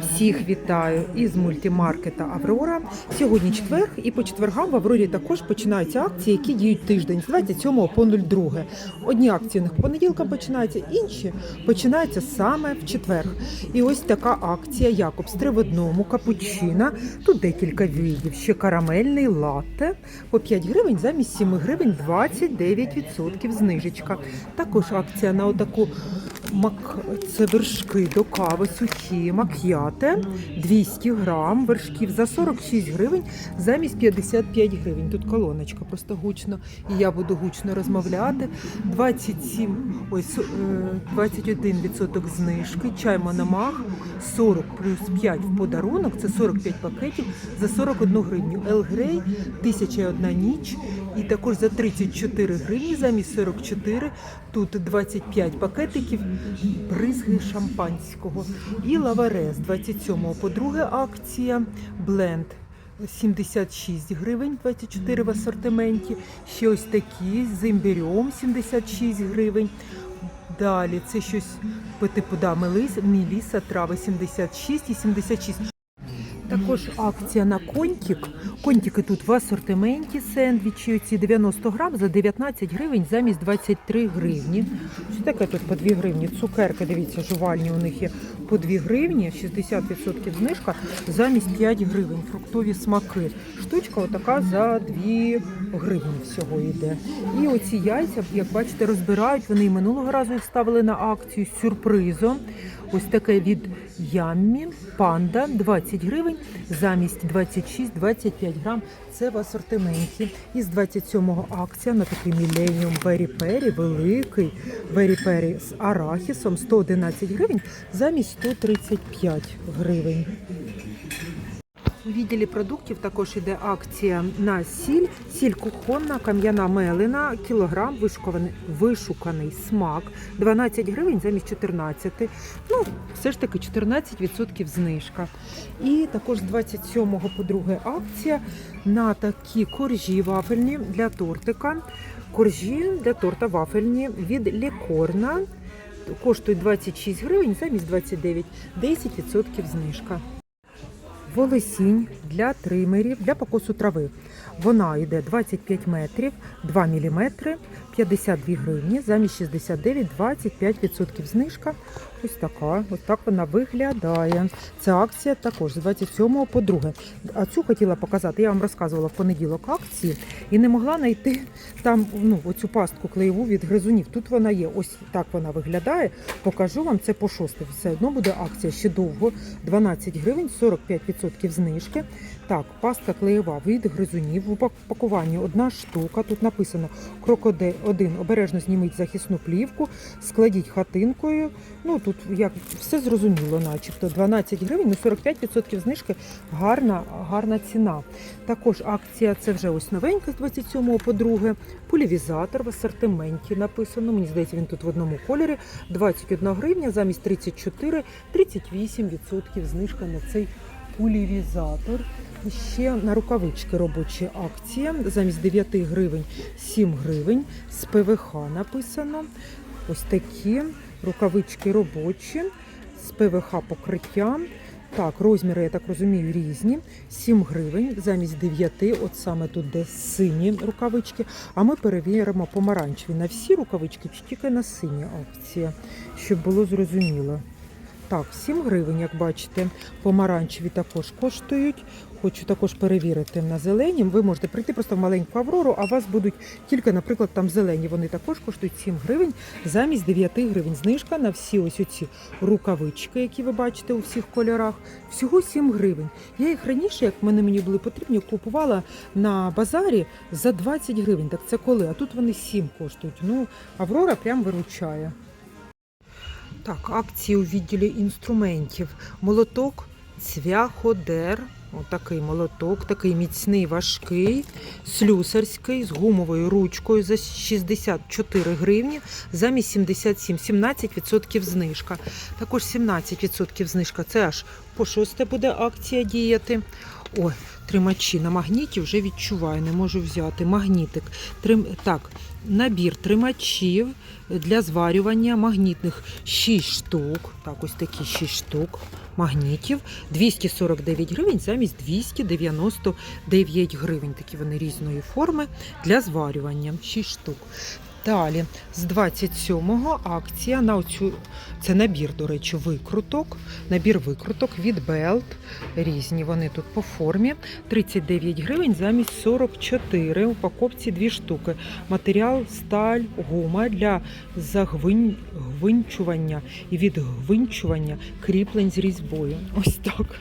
Всіх вітаю із мультимаркета Аврора. Сьогодні четверг, і по четвергам в Аврорі також починаються акції, які діють тиждень з 27 по 02. Одні акції у них понеділком починаються, інші починаються саме в четвер. І ось така акція Якобс три в одному, капучино. Тут декілька видів. Ще карамельний латте по 5 гривень замість 7 гривень 29% знижечка. Також акція на отаку мак... це вершки до кави сухі, мак'яте 200 грам вершків за 46 гривень замість 55 гривень. Тут колоночка просто гучно, і я буду гучно розмовляти. 27, ой, со- е, 21% знижки, чай Мономах 40 плюс 5 в подарунок, це 45 пакетів за 41 гривню. Елгрей 1001 ніч і також за 34 гривні замість 44 тут 25 пакетиків бризги шампанського. І лаварес 27 по 2 акція, бленд 76 гривень, 24 в асортименті. Ще ось такі з імбирьом 76 гривень. Далі це щось по типу да, мелис, міліса, трави 76 і 76. Також акція на контик. Контики тут в асортименті сендвічі. Ці 90 грам за 19 гривень замість 23 гривні. Що таке тут по 2 гривні? Цукерки, дивіться, жувальні у них є по 2 гривні, 60% знижка замість 5 гривень. Фруктові смаки. Штучка отака за 2 гривні всього йде. І оці яйця, як бачите, розбирають. Вони і минулого разу їх ставили на акцію з сюрпризом. Ось таке від Яммі Панда 20 гривень замість 26-25 грам. Це в асортименті. Із 27-го акція на такий мілленіум Perry, великий Perry з арахісом 111 гривень замість 135 гривень. У відділі продуктів також іде акція на сіль. Сіль кухонна, кам'яна мелина, кілограм, вишуканий, вишуканий смак, 12 гривень замість 14. Ну, все ж таки 14% знижка. І також з 27 по 2 акція на такі коржі вафельні для тортика. Коржі для торта вафельні від лікорна. Коштують 26 гривень замість 29, 10% знижка. Волосінь для тримерів, для покосу трави. Вона йде 25 метрів, 2 міліметри, 52 гривні, замість 69, 25% знижка. Ось така, ось так вона виглядає. Ця акція також з 27 по 2. А цю хотіла показати, я вам розказувала в понеділок акції і не могла знайти там ну, оцю пастку клеєву від гризунів. Тут вона є, ось так вона виглядає. Покажу вам це по шосте. Все одно буде акція ще довго. 12 гривень, 45% знижки. Так, пастка клеєва від гризунів. В упакуванні одна штука. Тут написано крокоде 1. Обережно зніміть захисну плівку, складіть хатинкою. Ну тут як все зрозуміло, начебто 12 гривень, ну 45% знижки. Гарна, гарна ціна. Також акція це вже ось новенька з 27 по 2. Пулівізатор в асортименті написано. Мені здається, він тут в одному кольорі. 21 гривня замість 34, 38% знижка на цей пулівізатор. І Ще на рукавички робочі акція. Замість 9 гривень 7 гривень. З ПВХ написано. Ось такі рукавички робочі з ПВХ покриттям. Так, розміри, я так розумію, різні. 7 гривень замість 9, от саме тут де сині рукавички. А ми перевіримо помаранчеві на всі рукавички чи тільки на сині акція, щоб було зрозуміло. Так, 7 гривень, як бачите, помаранчеві також коштують. Хочу також перевірити на зелені. Ви можете прийти просто в маленьку аврору, а у вас будуть тільки, наприклад, там зелені. Вони також коштують 7 гривень замість 9 гривень. Знижка на всі ось оці рукавички, які ви бачите у всіх кольорах. Всього 7 гривень. Я їх раніше, як вони мені були потрібні, купувала на базарі за 20 гривень. Так це коли? А тут вони 7 коштують. Ну, Аврора прям виручає. Так, акції у відділі інструментів. Молоток цвяходер. Отакий молоток, такий міцний, важкий, слюсарський, з гумовою ручкою за 64 гривні, замість 77, 17% знижка. Також 17% знижка. Це аж по шосте буде акція діяти. Ой, тримачі на магніті вже відчуваю, не можу взяти. Магнітик. Трим... Так, набір тримачів для зварювання магнітних 6 штук. Так, ось такі 6 штук. Магнітів 249 гривень замість 299 гривень. Такі вони різної форми для зварювання. 6 штук. Далі з 27-го акція на оцю це набір, до речі, викруток. Набір викруток від Белт. Різні вони тут по формі. 39 гривень замість 44. Упаковці дві штуки. Матеріал сталь, гума для загвинчування і відгвинчування кріплень з різьбою. Ось так.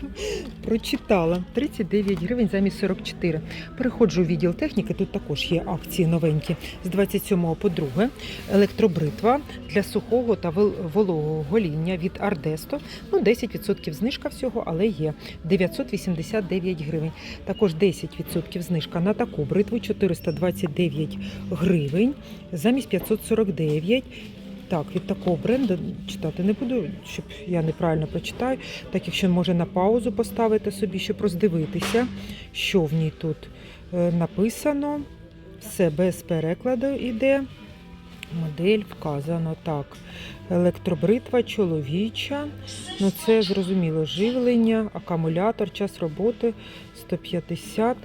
Прочитала. 39 гривень замість 44. Переходжу у відділ техніки. Тут також є акції новенькі. З 27 по 2 електробритва для сухого та вол- вологого гоління від Ардесто. Ну, 10% знижка всього, але є 989 гривень. Також 10% знижка на таку бритву 429 гривень замість 549. Так, від такого бренду читати не буду, щоб я неправильно прочитаю. Так, якщо може на паузу поставити собі, щоб роздивитися, що в ній тут е, написано. Все без перекладу йде. Модель вказано так. Електробритва чоловіча. Ну це зрозуміло. Живлення, акумулятор, час роботи 150.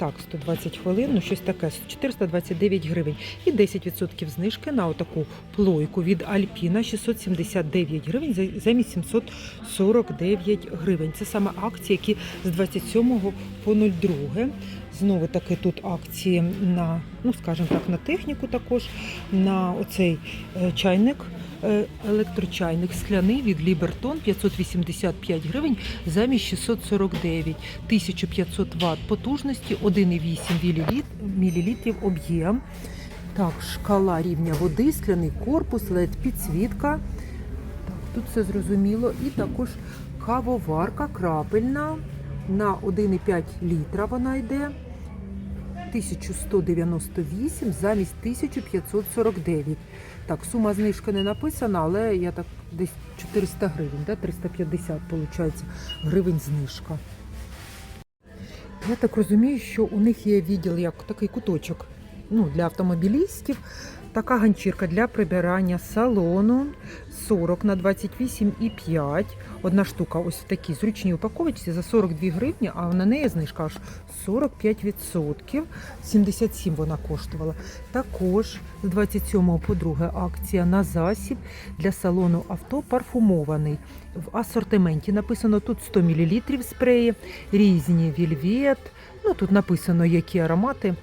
Так, 120 хвилин, ну щось таке, 429 гривень. І 10% знижки на отаку плойку від Альпіна 679 гривень за- замість 749 гривень. Це саме акції, які з 27 по 02. Знову таки тут акції на, ну скажімо так, на техніку також, на оцей е, чайник. Е, Електрочайник скляний від Лібертон 585 гривень замість 649, 1500 Вт потужності, 1,8 мл об'єм. Так, шкала рівня води, скляний корпус, led підсвітка. Так, тут все зрозуміло. І також кавоварка крапельна на 1,5 літра вона йде. 1198 замість 1549. Так, сума знижки не написана, але я так десь 400 гривень, да? 350 виходить, гривень знижка. Я так розумію, що у них є відділ як такий куточок ну, для автомобілістів. Така ганчірка для прибирання салону 40 на 28,5. Одна штука ось в такій зручній упаковочці за 42 гривні, а на неї знижка аж 45%. 77 вона коштувала. Також з 27 по 2 акція на засіб для салону авто парфумований. В асортименті написано тут 100 мл спреї, різні вільвет. Ну тут написано, які аромати.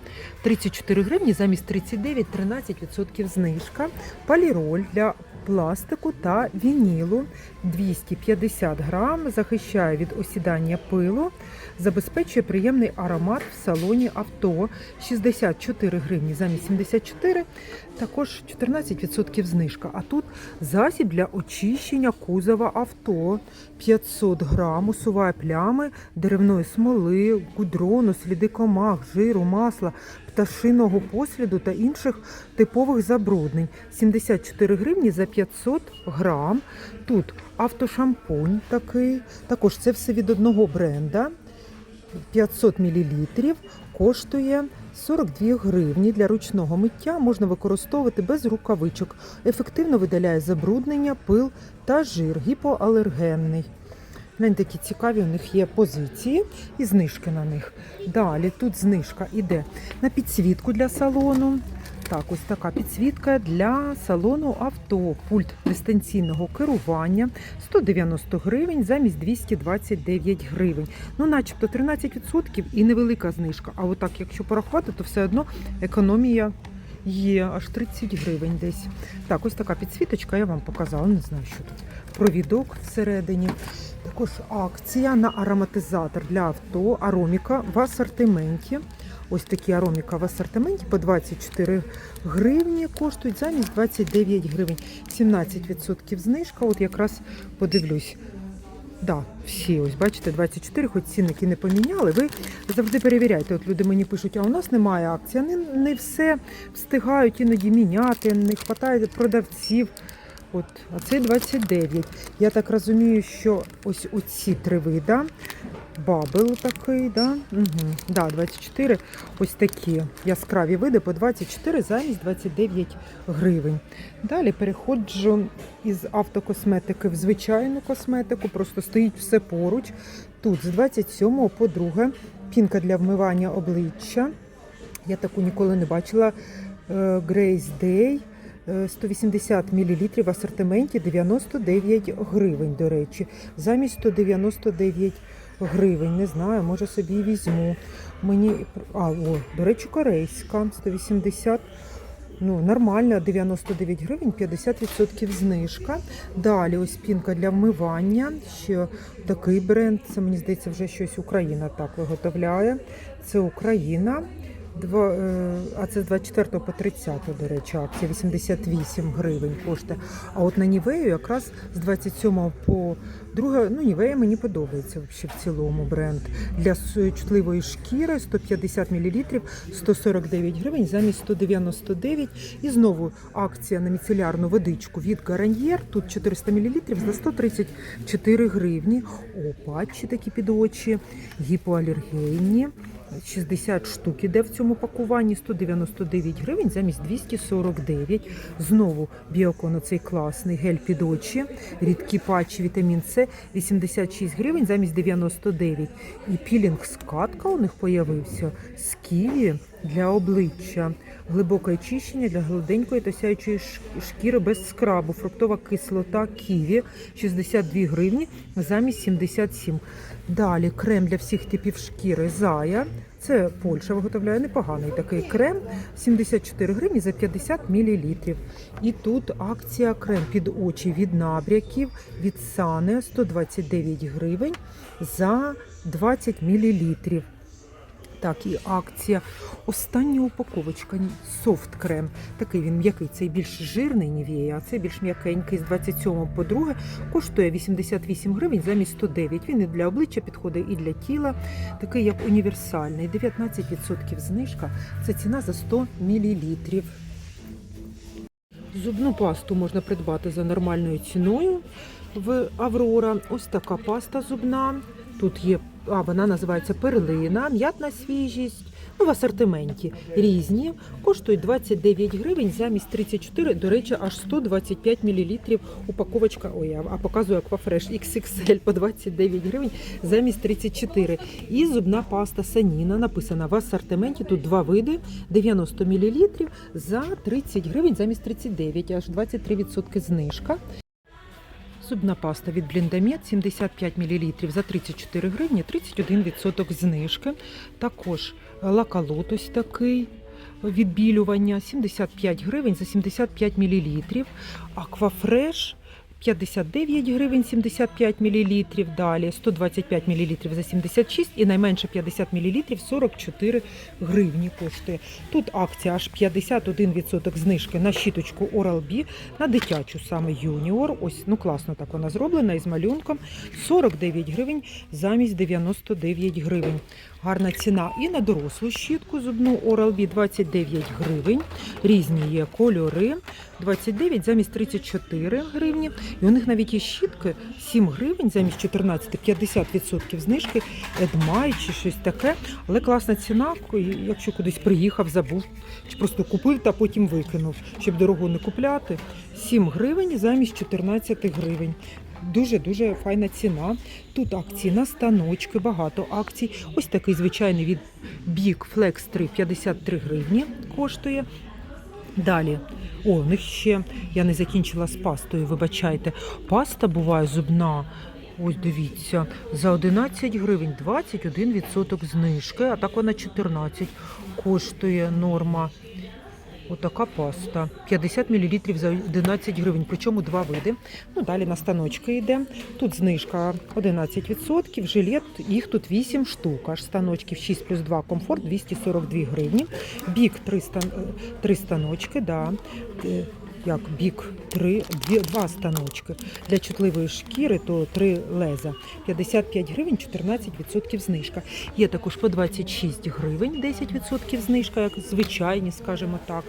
34 гривні замість 39, 13% знижка. Паліроль для пластику та вінілу. 250 грам, захищає від осідання пилу, забезпечує приємний аромат в салоні авто. 64 гривні замість 74, також 14% знижка. А тут засіб для очищення кузова авто. 500 грам, усуває плями деревної смоли, гудрону, сліди комах, жиру, масла, пташиного посліду та інших типових забруднень. 74 гривні за 500 грам. Тут автошампунь такий. Також це все від одного бренда. 500 мл коштує 42 гривні. Для ручного миття можна використовувати без рукавичок. Ефективно видаляє забруднення, пил та жир, гіпоалергенний. Гляньте, такі цікаві у них є позиції і знижки на них. Далі тут знижка йде на підсвітку для салону. Так, ось така підсвітка для салону авто. Пульт дистанційного керування 190 гривень замість 229 гривень. Ну, начебто 13% і невелика знижка. А отак, якщо порахувати, то все одно економія є аж 30 гривень десь. Так, ось така підсвіточка, я вам показала, не знаю, що тут. Провідок всередині. Також акція на ароматизатор для авто Ароміка в асортименті. Ось такі ароміка в асортименті по 24 гривні коштують замість 29 гривень. 17% знижка. От якраз подивлюсь. Да, всі, ось бачите, 24, хоч цінники не поміняли. Ви завжди перевіряйте. От люди мені пишуть, а у нас немає акції. Не, не все встигають іноді міняти, не вистачає продавців. От, а це 29. Я так розумію, що ось оці три вида Бабл такий, да? Угу. Да, 24 ось такі яскраві види по 24 замість 29 гривень. Далі переходжу із автокосметики в звичайну косметику, просто стоїть все поруч. Тут з 27 по 2 пінка для вмивання обличчя. Я таку ніколи не бачила. Е, Grace Day. Е, 180 мл в асортименті 99 гривень, до речі. Замість 199 гривень. Не знаю, може собі візьму. Мені, а, о, до речі, корейська 180 Ну, нормально, 99 гривень, 50% знижка. Далі ось пінка для вмивання. Ще такий бренд. Це мені здається, вже щось Україна так виготовляє. Це Україна. Два, е, а це з 24 по 30, до речі, акція 88 гривень коштує. А от на Нівею якраз з 27 по 2, ну Нівея мені подобається взагалі в цілому бренд. Для чутливої шкіри 150 мл 149 гривень замість 199. І знову акція на міцелярну водичку від Гараньєр. Тут 400 мл за 134 гривні. О, патчі такі під очі, гіпоалергійні. 60 штук іде в цьому пакуванні, 199 гривень замість 249. Знову біокон оцей класний гель під очі, рідкі патчі, вітамін С 86 гривень замість 99. І пілінг скатка у них появився з ківі для обличчя. Глибоке очищення для гладенької та сяючої шкіри без скрабу. Фруктова кислота ківі 62 гривні замість 77. Далі крем для всіх типів шкіри Зая. Це Польща виготовляє непоганий такий крем 74 гривні за 50 мл. І тут акція крем під очі від набряків від Сане 129 гривень за 20 мл. Так, і акція. Остання упаковочка софт крем. Такий він м'який, цей більш жирний Нівея, а це більш м'якенький з 27 по 2 коштує 88 гривень замість 109. Він і для обличчя підходить, і для тіла. Такий як універсальний. 19% знижка. Це ціна за 100 мл. Зубну пасту можна придбати за нормальною ціною в Аврора. Ось така паста зубна. Тут є, а вона називається перлина, м'ятна свіжість. Ну, в асортименті різні. Коштують 29 гривень замість 34, до речі, аж 125 мл упаковочка. Ой, а а показує Aquafresh XXL по 29 гривень замість 34. І зубна паста Саніна написана в асортименті. Тут два види 90 мл за 30 гривень замість 39, аж 23% знижка. Зубна паста від Бліндамет 75 мл за 34 гривні, 31% знижки. Також лакалот ось такий відбілювання 75 гривень за 75 мл. Аквафреш 59 гривень 75 мл, далі 125 мл за 76 і найменше 50 мл 44 гривні коштує. Тут акція аж 51% знижки на щіточку Oral-B, на дитячу саме Юніор. Ось, ну класно так вона зроблена із малюнком. 49 гривень замість 99 гривень. Гарна ціна. І на дорослу щітку зубну Oral-B 29 гривень. Різні є кольори. 29 замість 34 гривні. І у них навіть є щітки 7 гривень замість 14, 50% знижки, Едмай чи щось таке. Але класна ціна, якщо кудись приїхав, забув, чи просто купив та потім викинув, щоб дорого не купляти. 7 гривень замість 14 гривень. Дуже-дуже файна ціна. Тут акції на станочки, багато акцій. Ось такий звичайний від Big Flex 3 53 гривні коштує. Далі, о, у них ще я не закінчила з пастою, вибачайте. Паста буває зубна. Ось дивіться, за 11 гривень 21% знижки, а так вона 14 коштує норма. Отака паста. 50 мл за 11 гривень, причому два види. Ну, далі на станочки йде. Тут знижка 11%, жилет, їх тут 8 штук, аж станочків 6 плюс 2 комфорт 242 гривні. Бік 3, стан, 3 станочки, да. Як бік 3, дві, два станочки. Для чутливої шкіри то три леза. 55 гривень, 14% знижка. Є також по 26 гривень, 10% знижка, як звичайні, скажімо так.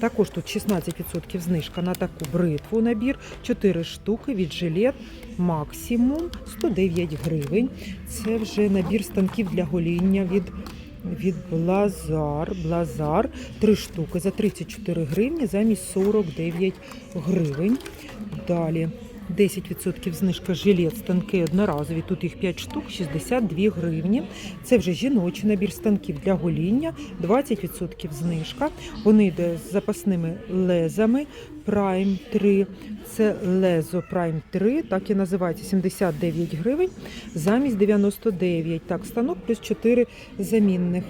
Також тут 16% знижка на таку бритву набір, 4 штуки від жилет максимум 109 гривень. Це вже набір станків для гоління від від Блазар. Блазар. Три штуки за 34 гривні замість 49 гривень. Далі 10% знижка жилет, станки одноразові. Тут їх 5 штук, 62 гривні. Це вже жіночий набір станків для гоління, 20% знижка. Вони йде з запасними лезами. Prime 3. Це лезо Prime 3, так і називається 79 гривень замість 99. Так, станок плюс 4 замінних.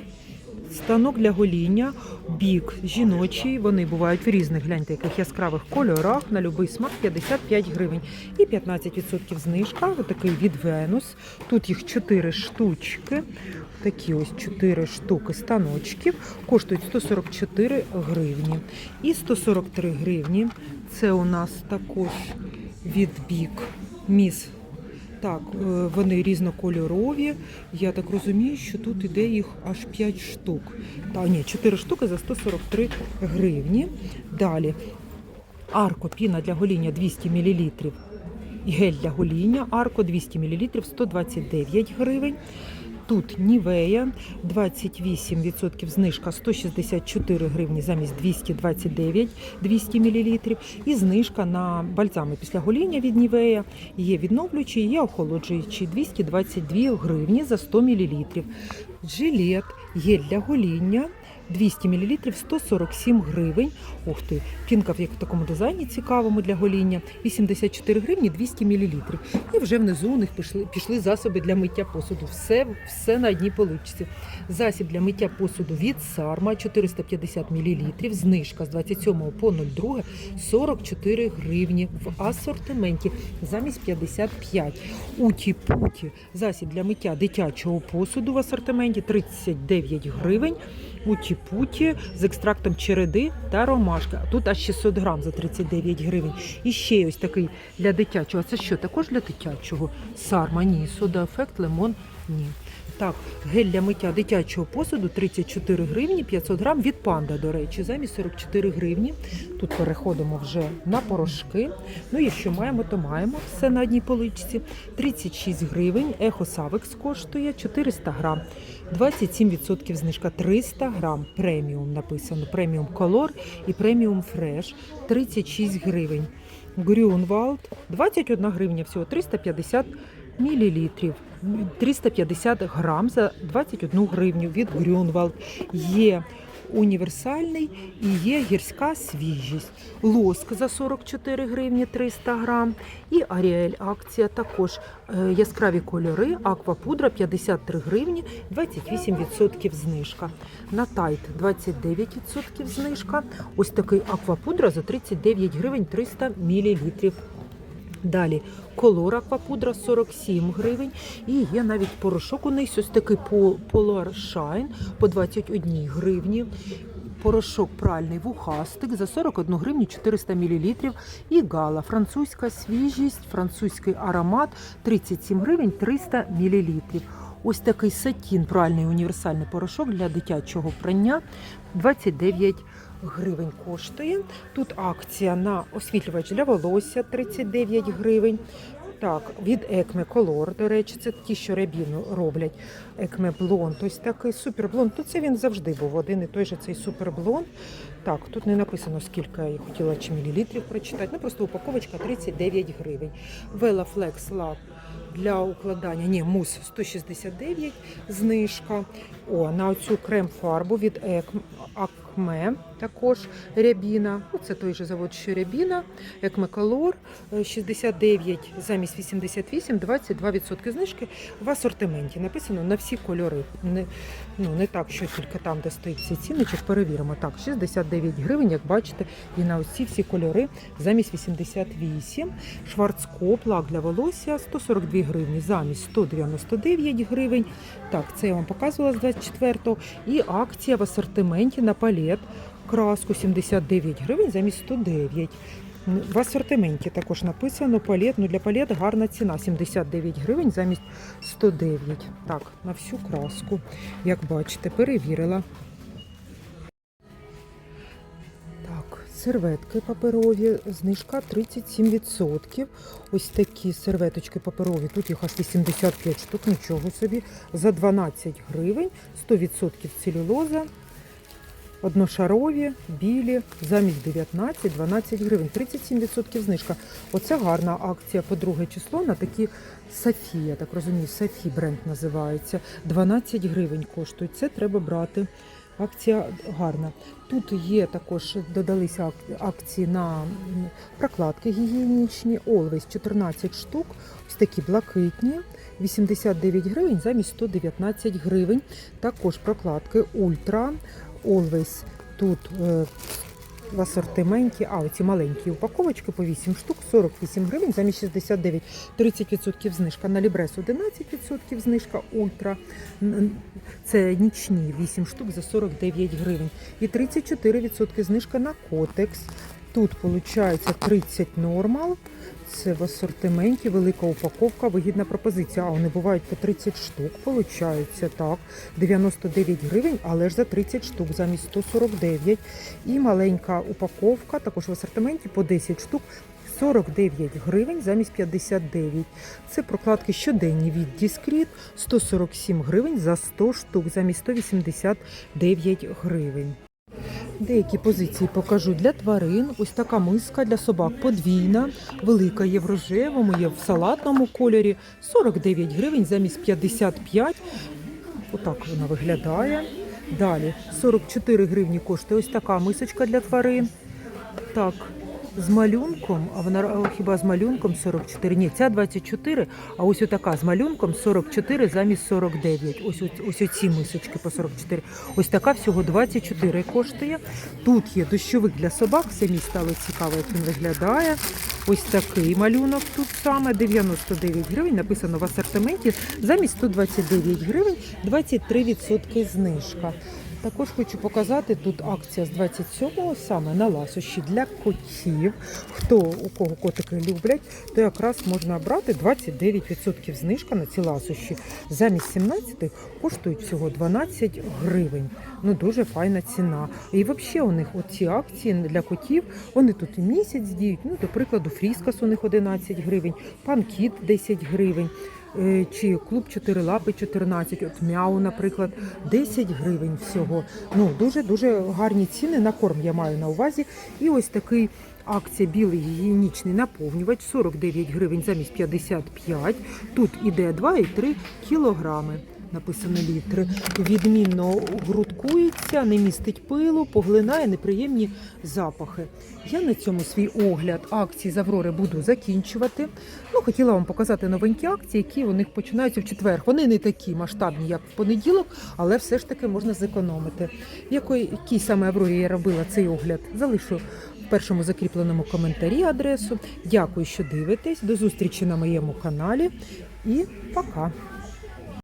Станок для гоління, бік жіночий. Вони бувають в різних гляньте, яких яскравих кольорах на будь-який смак 55 гривень. І 15% знижка. Отакий від Venus. Тут їх 4 штучки. Такі ось 4 штуки станочків. Коштують 144 гривні. І 143 гривні. Це у нас також від бік міс так, е, вони різнокольорові. Я так розумію, що тут іде їх аж 5 штук. Та ні, 4 штуки за 143 гривні. Далі арко піна для гоління 200 мл. Гель для гоління арко 200 мл 129 гривень. Тут Нівея 28% знижка 164 гривні замість 229 200 мл. І знижка на бальзами після гоління від Нівея. Є відновлюючі, є охолоджуючі 222 гривні за 100 мл. Жилет, є для гоління 200 мл 147 гривень. Ух ти, пінка в такому дизайні цікавому для гоління. 84 гривні 200 мл. І вже внизу у них пішли, пішли засоби для миття посуду. Все, все на одній поличці. Засіб для миття посуду від Сарма 450 мл. Знижка з 27 по 02 44 гривні в асортименті замість 55. Уті-путі засіб для миття дитячого посуду в асортименті 39 гривень. Уті-путі з екстрактом череди та ромашки. А тут аж 600 грам за 39 гривень. І ще ось такий для дитячого. А Це що, також для дитячого? Сарма, ні. Сода ефект, лимон, ні. Так, гель для миття дитячого посуду 34 гривні, 500 грам від панда, до речі, замість 44 гривні. Тут переходимо вже на порошки. Ну і маємо, то маємо. Все на одній поличці. 36 гривень. Ехо Савекс коштує 400 грам. 27% знижка 300 грам. Преміум написано. Преміум Колор і преміум Фреш 36 гривень. Грюнвалд 21 гривня всього 350 мілілітрів. 350 грам за 21 гривню від Грюнвалд. Є універсальний і є гірська свіжість. Лоск за 44 гривні 300 грам. І Аріель акція також е, яскраві кольори, аквапудра 53 гривні, 28% знижка. На тайт 29% знижка. Ось такий аквапудра за 39 гривень 300 мілілітрів. Далі колор аквапудра 47 гривень. І є навіть порошок у них ось такий Polar Shine по 21 гривні. Порошок пральний вухастик за 41 гривню 400 мл. І гала французька свіжість, французький аромат 37 гривень 300 мл. Ось такий сатін пральний універсальний порошок для дитячого прання 29 гривень коштує. Тут акція на освітлювач для волосся 39 гривень. Так, від Екме Колор, до речі, це ті, що рябіну роблять. Екме Блонд, ось такий суперблонд. Тут це він завжди був один і той же цей суперблонд. Так, тут не написано, скільки я хотіла чи мілілітрів прочитати. Ну, просто упаковочка 39 гривень. Vela Flex Lab для укладання. Ні, мус 169 знижка. О, на оцю крем-фарбу від Ек- Акме також рябіна. Ну, це той же завод, що рябіна. Екме Колор 69 замість 88, 22% знижки в асортименті. Написано на всі кольори. Не, ну, не так, що тільки там, де стоїть цей цінничок, перевіримо. Так, 69 гривень, як бачите, і на ці всі кольори замість 88. Шварцкоп, лак для волосся 142 гривні замість 199 гривень. Так, це я вам показувала з 24-го. І акція в асортименті на палет. краску 79 гривень замість 109. В асортименті також написано палет. Ну для палет гарна ціна 79 гривень замість 109. Так, на всю краску. Як бачите, перевірила. Так, серветки паперові, знижка 37%. Ось такі серветочки паперові, тут їх аж 85 штук, нічого собі, за 12 гривень, 100% целюлоза. Одношарові, білі, замість 19, 12 гривень, 37% знижка. Оце гарна акція по друге число на такі Сафі, я так розумію, Сафі бренд називається. 12 гривень коштують. Це треба брати. Акція гарна. Тут є також додалися акції на прокладки гігієнічні. Always 14 штук. Ось такі блакитні. 89 гривень замість 119 гривень. Також прокладки Ультра. Always тут е, в асортименті, а оці маленькі упаковочки по 8 штук, 48 гривень замість 69, 30% знижка. На Лібрес 11% знижка, Ультра. Це нічні 8 штук за 49 гривень. І 34% знижка на Котекс. Тут виходить 30 нормал. Це в асортименті велика упаковка, вигідна пропозиція. А вони бувають по 30 штук. Получається так. 99 гривень, але ж за 30 штук замість 149. І маленька упаковка, також в асортименті по 10 штук. 49 гривень замість 59. Це прокладки щоденні від Discreet, 147 гривень за 100 штук замість 189 гривень. Деякі позиції покажу для тварин. Ось така миска для собак подвійна, велика є в рожевому, є в салатному кольорі. 49 гривень замість 55. Отак вона виглядає. Далі 44 гривні коштує ось така мисочка для тварин. Так, з малюнком, а вона хіба з малюнком 44? Ні, ця 24, а ось отака з малюнком 44 замість 49. Ось, ось, ось оці мисочки по 44. Ось така всього 24 коштує. Тут є дощовик для собак, самі стало цікаво, як він виглядає. Ось такий малюнок тут саме 99 гривень. Написано в асортименті замість 129 гривень, 23% знижка. Також хочу показати тут акція з 27-го саме на ласощі для котів. Хто у кого котики люблять, то якраз можна брати 29% знижка на ці ласощі. Замість 17 коштують всього 12 гривень. Ну дуже файна ціна. І взагалі у них оці акції для котів, вони тут і місяць діють. Ну, до прикладу, фріскас у них 11 гривень, панкіт 10 гривень. Е, Чи клуб 4 лапи 14, от м'яу, наприклад, 10 гривень всього. Ну дуже дуже гарні ціни на корм я маю на увазі. І ось такий акція білий гігієнічний наповнювач 49 гривень замість 55. Тут іде 2,3 кілограми. Написано літри. Відмінно грудкується, не містить пилу, поглинає неприємні запахи. Я на цьому свій огляд акцій з Аврори буду закінчувати. Ну, хотіла вам показати новенькі акції, які у них починаються в четвер. Вони не такі масштабні, як в понеділок, але все ж таки можна зекономити. Якої якій саме Аврорі я робила цей огляд, залишу в першому закріпленому коментарі адресу. Дякую, що дивитесь. До зустрічі на моєму каналі і пока.